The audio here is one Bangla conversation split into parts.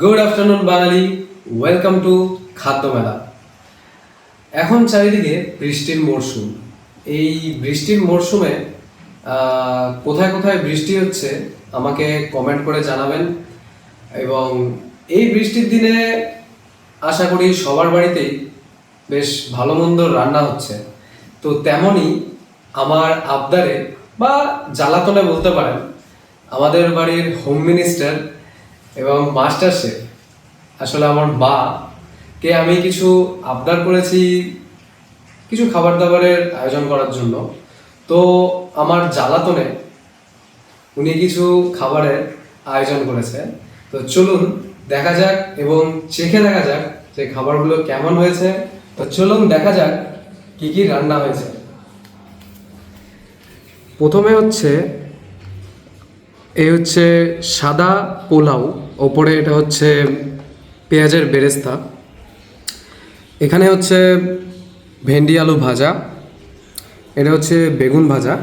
Good afternoon Bangali. Welcome to খাদ্য মেলা। এখন চারিদিকে বৃষ্টির মরশুম। এই বৃষ্টির মরশুমে কোথায় কোথায় বৃষ্টি হচ্ছে আমাকে কমেন্ট করে জানাবেন। এবং এই বৃষ্টির দিনে আশা করি সবার বাড়িতেই বেশ ভালো মন্দ রান্না হচ্ছে। তো তেমনই আমার আবদারে বা জ্বালাতনে বলতে পারেন, আমাদের বাড়ির হোম মিনিস্টার এবং মাস্টার শেফ, আসলে আমার মা, কে আমি কিছু আবদার করেছি কিছু খাবার দাবারের আয়োজন করার জন্য। তো আমার জ্বালাতনে উনি কিছু খাবারের আয়োজন করেছে। তো চলুন দেখা যাক এবং চেখে দেখা যাক যে খাবারগুলো কেমন হয়েছে। তো চলুন দেখা যাক কি কি রান্না হয়েছে। প্রথমে হচ্ছে, এই হচ্ছে সাদা পোলাও। ওপরে এটা হচ্ছে পেঁয়াজের বেরেস্তা। এখানে হচ্ছে ভেন্ডি আলু ভাজা, এটা হচ্ছে বেগুন ভাজা,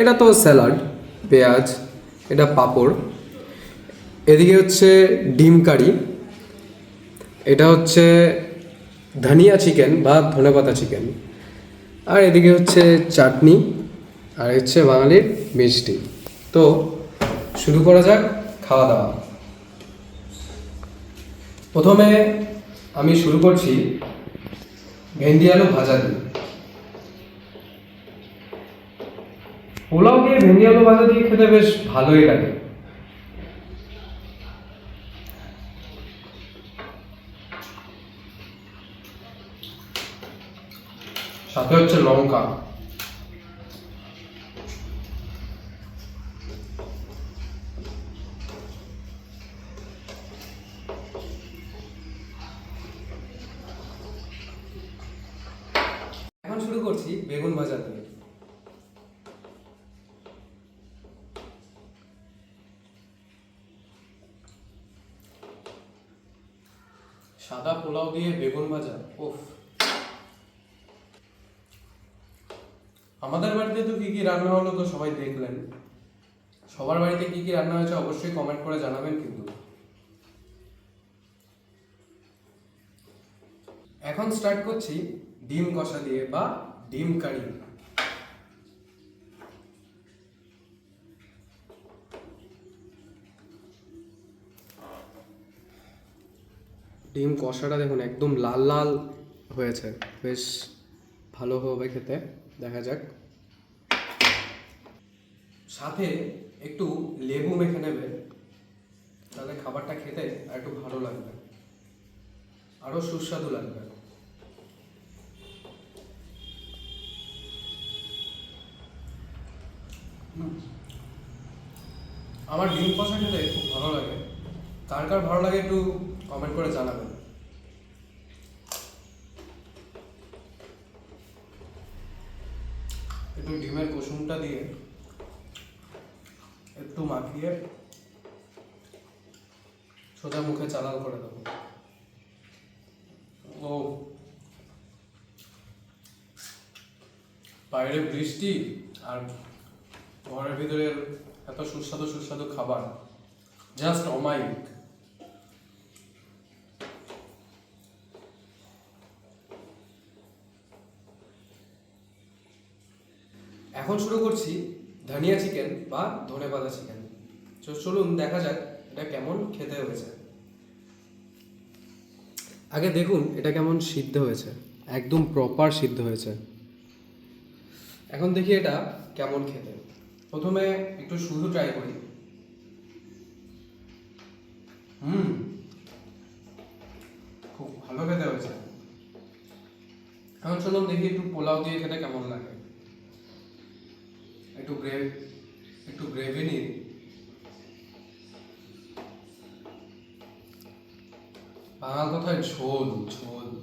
এটা তো স্যালাড, পেঁয়াজ, এটা পাঁপড়। এদিকে হচ্ছে ডিম কারি, এটা হচ্ছে ধনিয়া চিকেন বা ধনেপাতা চিকেন। আর এদিকে হচ্ছে চাটনি, আর হচ্ছে বাঙালির মিষ্টি। তো শুরু করা যাক, খাওয়া দাওয়া। প্রথমে আমি শুরু করছি ভেন্ডি আলু ভাজা দিয়ে। পোলাও দিয়ে ভেন্ডি আলু ভাজা দিয়ে খেতে বেশ ভালোই লাগে। সাথে হচ্ছে লঙ্কা। করছি বেগুন ভাজা দিয়ে। সাদা পোলাও দিয়ে বেগুন ভাজা ওফ আমাদের বাড়িতে তো কি কি রান্না হলো তো সবাই দেখলেন। সবার বাড়িতে কি কি রান্না হয়েছে অবশ্যই কমেন্ট করে জানাবেন কিন্তু। এখন স্টার্ট করছি ডিম কষা দিয়ে বা ডিম কারি। ডিম কষাটা দেখুন একদম লাল লাল হয়েছে। বেশ ভালো হবে খেতে। দেখা যাক। সাথে একটু লেবু মেখে নেবে। তাহলে খাবারটা খেতে আর একটু ভালো লাগবে। আরও সুস্বাদু লাগবে। আমার ডিম কষা খেতে খুব ভালো লাগে। কার কার ভালো লাগে একটু কমেন্ট করে জানাবেন। একটু ডিমের কুসুমটা দিয়ে একটু মাখিয়ে সোজা মুখে চালাল করে দেবো। ও। বাইরে বৃষ্টি আর ঘরের ভিতরে এত সুস্বাদু সুস্বাদু খাবার। জাস্ট অমাইক এখন শুরু করছি ধনিয়া চিকেন বা ধনেপাতা চিকেন। তো চলুন দেখা যাক এটা কেমন খেতে হয়েছে। আগে দেখুন এটা কেমন সিদ্ধ হয়েছে। একদম প্রপার সিদ্ধ হয়েছে। এখন দেখি এটা কেমন খেতে। প্রথমে একটু শুধু ট্রাই করি। হুম। খুব ভালো খেতে হয়েছে। এখন চলুন দেখি একটু পোলাও দিয়ে খেতে কেমন লাগে। একটু গ্রেভ একটু গ্রেভি নিই। বাঙাল কথায়? ঝোল ঝোল।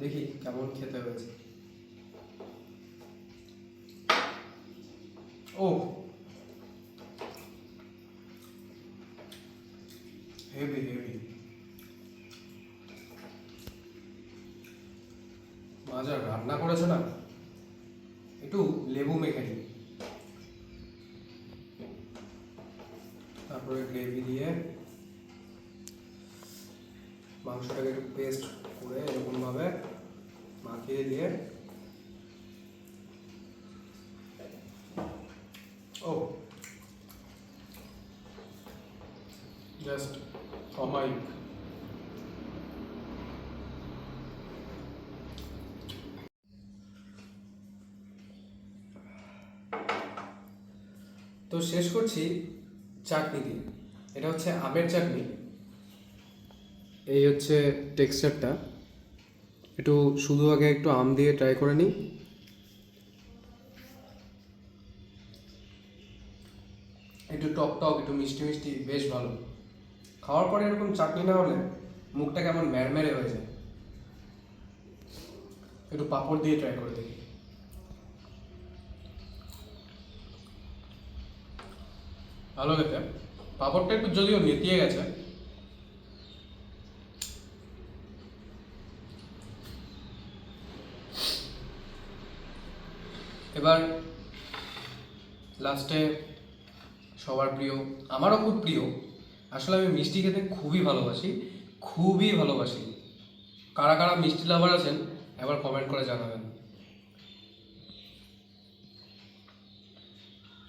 দেখি কেমন খেতে হয়েছে। ও। হেভি হেভি মা যা রান্না করেছে না? একটু লেবু মেখে নিই। টমেটোর গ্রেভি দিয়ে মাংসটাকে একটু পেস্ট করে এরকমভাবে মাখিয়ে দিয়ে ও জাস্ট অমাইক তো শেষ করছি চাটনি দিয়ে। এটা হচ্ছে আমের চাটনি এই হচ্ছে টেক্সচারটা। একটু শুধু আগে একটু আম দিয়ে ট্রাই করে নিই। একটু টক টক, একটু মিষ্টি মিষ্টি, বেশ ভালো। খাওয়ার পরে এরকম চাটনি না হলে মুখটা কেমন ম্যারম্যারে হয়ে যায়। একটু পাঁপড় দিয়ে ট্রাই করে দেখি। ভালো খেতে। পাঁপড়টা একটু যদিও নেতিয়ে গেছে। এবার লাস্টে সবার প্রিয়, আমারও খুব প্রিয় আসলে আমি মিষ্টি খেতে খুবই ভালোবাসি খুবই ভালোবাসি। কারা কারা মিষ্টি লাভার আছেন, একবার কমেন্ট করে জানাবেন।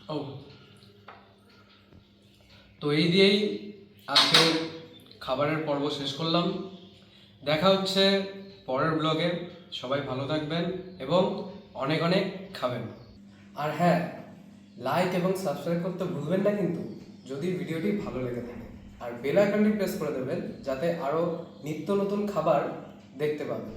ও। তো এই দিয়েই আজকের খাবারের পর্ব শেষ করলাম। দেখা হচ্ছে পরের ব্লগে। সবাই ভালো থাকবেন এবং অনেক অনেক খাবেন। আর হ্যাঁ লাইক এবং সাবস্ক্রাইব করতে ভুলবেন না কিন্তু, যদি ভিডিওটি ভালো লেগে থাকে। আর বেল আইকনটি প্রেস করে দেবেন যাতে আরও নিত্য নতুন খাবার দেখতে পাবেন।